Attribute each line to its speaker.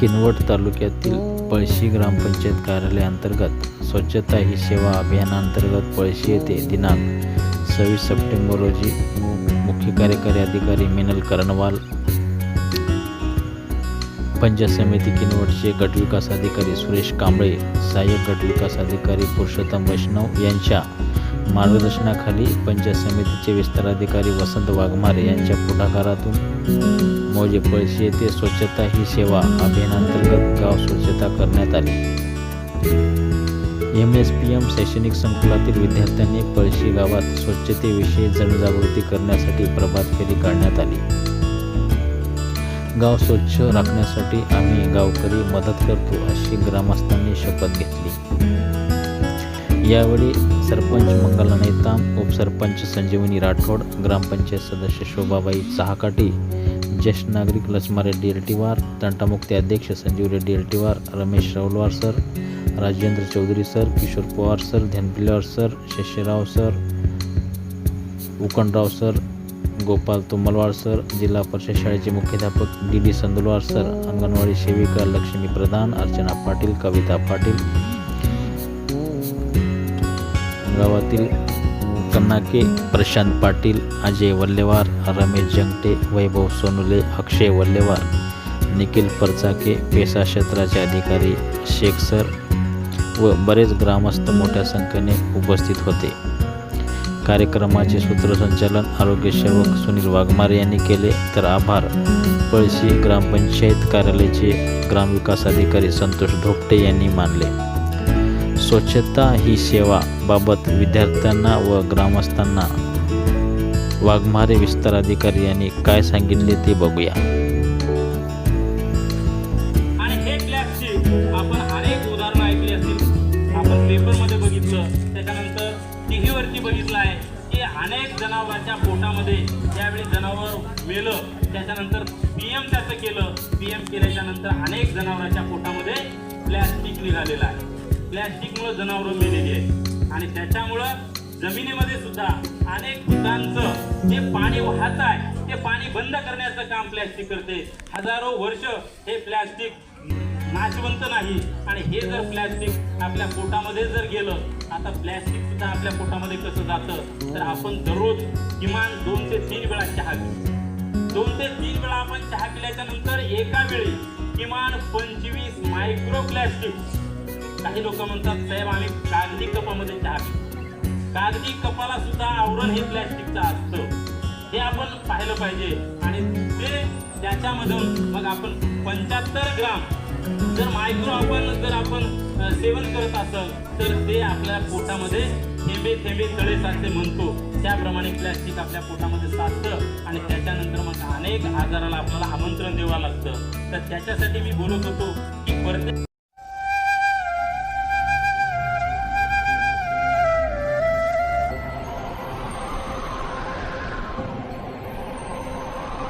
Speaker 1: किनवट तालुक्यातील पळशी ग्रामपंचायत कार्यालय अंतर्गत स्वच्छता ही सेवा अभियानांतर्गत पळशी येथे दिनांक सव्वीस सप्टेंबर रोजी मुख्य कार्यकारी अधिकारी मिनल करणवाल पंचायत समिती किनवटचे गटविकास अधिकारी सुरेश कांबळे सहाय्यक गटविकास अधिकारी पुरुषोत्तम वैष्णव यांच्या मार्गदर्शनाखाली पंचायत समितीचे विस्ताराधिकारी वसंत वाघमारे यांच्या पुढाकारातून मौजे पळशी येथे स्वच्छता ही सेवा अभियानांतर्गत गाव स्वच्छता करण्यात आली. एम एस पी एम शैक्षणिक संकुलातील विद्यार्थ्यांनी पळशी गावात स्वच्छतेविषयी जनजागृती करण्यासाठी प्रभात फेरी काढण्यात आली. गाव स्वच्छ राखण्यासाठी आम्ही गावकरी मदत करतो अशी ग्रामस्थांनी शपथ घेतली. यावेळी सरपंच मंगला नेताम उपसरपंच संजीवनी राठोड ग्रामपंचायत सदस्य शोभाबाई चहाकाटी ज्येष्ठ नागरिक लक्ष्मा रेड्डी एलटीवार तंटामुक्ती अध्यक्ष Sanjeev Reddy Eltiwar Ramesh Raulwar sir Rajendra Chaudhari sir Kishor Pawar sir Dhyanpillawar sir Shashirao sir Ukanrao sir Gopal Tumbalwar sir जिल्हा परिषद शाळेचे मुख्याध्यापक D D Sandulwar sir anganwadi सेविका लक्ष्मी प्रधान अर्चना पाटील कविता पाटील गावातील कन्नाके प्रशांत पाटील अजय वल्लेवार रमेश जंगटे वैभव सोनुले अक्षय वल्लेवार निखिल परचाके पेसा क्षेत्राचे अधिकारी शेख सर व बरेच ग्रामस्थ मोठ्या संख्येने उपस्थित होते. कार्यक्रमाचे सूत्रसंचालन आरोग्य सेवक सुनील वाघमारे यांनी केले. तर आभार. पळशी ग्रामपंचायत कार्यालयाचे ग्रामविकास अधिकारी संतोष धोपटे यांनी मानले. स्वच्छता ही सेवा बाबत विद्यार्थ्यांना व ग्रामस्थांना वाघमारे विस्तार अधिकारी यांनी काय सांगितले ते बघूया.
Speaker 2: आणि हे प्लॅस्टिक आपण अनेक उदाहरणं ऐकली असतील. आपण पेपरमध्ये बघितलं त्याच्यानंतर टी व्हीवरती बघितलं आहे की अनेक जनावरांच्या पोटामध्ये ज्यावेळी जनावर मेलं त्याच्यानंतर पी एम त्याचं केलं. पी एम केल्याच्यानंतर अनेक जनावरांच्या पोटामध्ये प्लॅस्टिक निघालेलं आहे. प्लॅस्टिकमुळं जनावरं मेलेली आहेत. आणि त्याच्यामुळं जमिनीमध्ये सुद्धा अनेक पिकांचं जे पाणी वाहत आहे ते पाणी बंद करण्याचं काम प्लॅस्टिक करते. हजारो वर्ष हे प्लॅस्टिक नाशवंत नाही. आणि हे जर प्लॅस्टिक आपल्या पोटामध्ये जर गेलं आता प्लॅस्टिक सुद्धा आपल्या पोटामध्ये कसं जातं? तर आपण दररोज किमान दोन ते तीन वेळा चहा घेऊ. दोन ते तीन वेळा आपण चहा पिल्याच्या नंतर एका वेळी किमान पंचवीस मायक्रो प्लॅस्टिक काही लोक म्हणतात साहेब आम्ही कागदी कपामध्ये चहा कागदी कपाला सुद्धा आवरण हे प्लॅस्टिकचं असतं. हे आपण पाहिलं पाहिजे. आणि ते त्याच्यामधून मग आपण पंच्याहत्तर ग्राम जर मायक्रो आपण जर आपण सेवन करत असल तर ते आपल्या पोटामध्ये थेंबे थेंबे तळे साचते म्हणतो. त्याप्रमाणे प्लॅस्टिक आपल्या पोटामध्ये साचतं आणि त्याच्यानंतर मग अनेक आजाराला आपल्याला आमंत्रण द्यावं लागतं. तर त्याच्यासाठी मी बोलत होतो की प्रत्येक